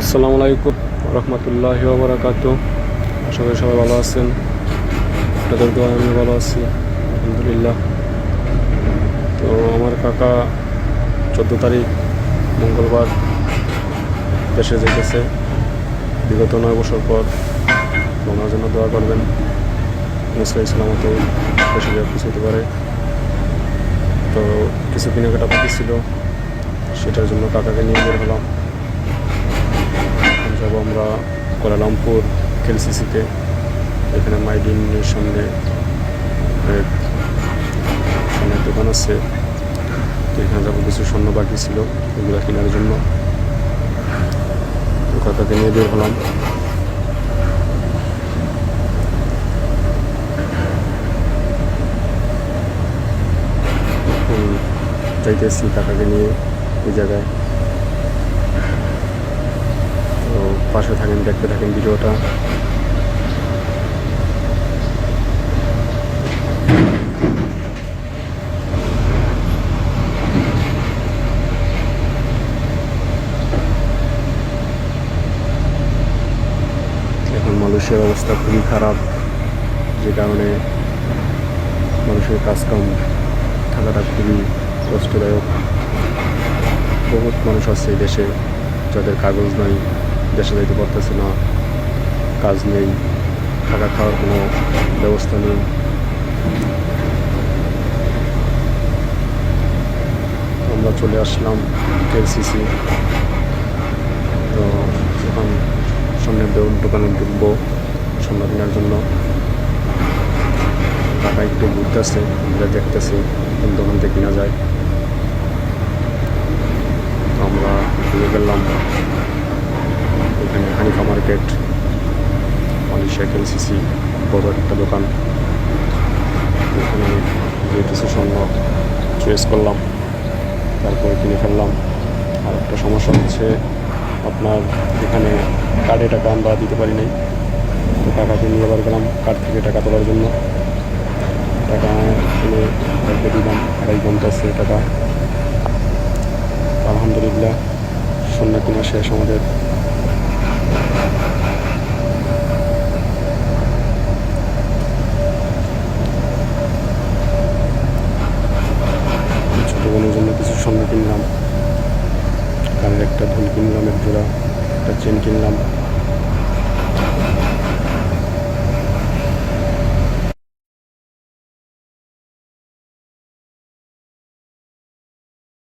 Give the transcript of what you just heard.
আসসালামু আলাইকুম রহমতুল্লাহ বারাকাত করি সবাই ভালো আছেন। আপনাদের দোয়া আমি ভালো আছি, আলহামদুলিল্লাহ। তো আমার কাকা চোদ্দ তারিখ মঙ্গলবার দেশে যেতেছে। বিগত নয় বছর পর ওনার জন্য দোয়া করবেন। মুসলাই সালামত দেশে যা পৌঁছতে পারে। তো কিছু কেনাকাটা বাকি ছিল, সেটার জন্য কাকাকে নিয়ে বের হলাম। যাব আমরা কোলালামপুর, কেলসিসিতে। এখানে মাইডিনের সামনে সোনার দোকান আছে। এখানে যাব কিছু স্বর্ণ বাকি ছিল, এগুলো কেনার জন্য। তো নিয়ে বের হলাম। এখন যাইতেছি কাকাকে নিয়ে ওই জায়গায় তো পাশে থাকেন, দেখতে থাকেন ভিডিওটা এখন মানুষের অবস্থা খুবই খারাপ, যে কারণে মানুষের কাজকাম থাকাটা খুবই কষ্টদায়ক। বহুত মানুষ আছে এই দেশে, যাদের কাগজ নাই। দেশে যাইতে পারতেছে না, কাজ নেই, থাকা খাওয়ার কোনো ব্যবস্থা নেই। আমরা চলে আসলাম কেএলসিসি। তো এখন সামনের দো- দোকানে ঢুকবো সন্ধ্যা কেনার জন্য। টাকা একটু ঘুরতেছে, আমরা দেখতেছি কোন দোকান থেকে কেনা যায় তো আমরা ঘুরে গেলাম হানিফা মার্কেট মালয়েশিয়া এলসিসি বড় একটা দোকান। এখানে স্বর্ণ চয়েস করলাম, তারপরে কিনে ফেললাম। আর একটা সমস্যা হচ্ছে, আপনার এখানে কার্ডে টাকা আমরা দিতে পারি নাই। তো টাকাকে নিয়ে আবার গেলাম কার্ড থেকে টাকা তোলার জন্য। টাকা এনে কাউকে দিলাম, আড়াই ঘণ্টা আছে টাকা। আলহামদুলিল্লাহ কিনা শেষ আমাদের। ছোটো বোনের জন্য কিছু স্বর্ণ কিনলাম। কানের একটা ঢোল কিনলাম, এক জোড়া, একটা চেন কিনলাম।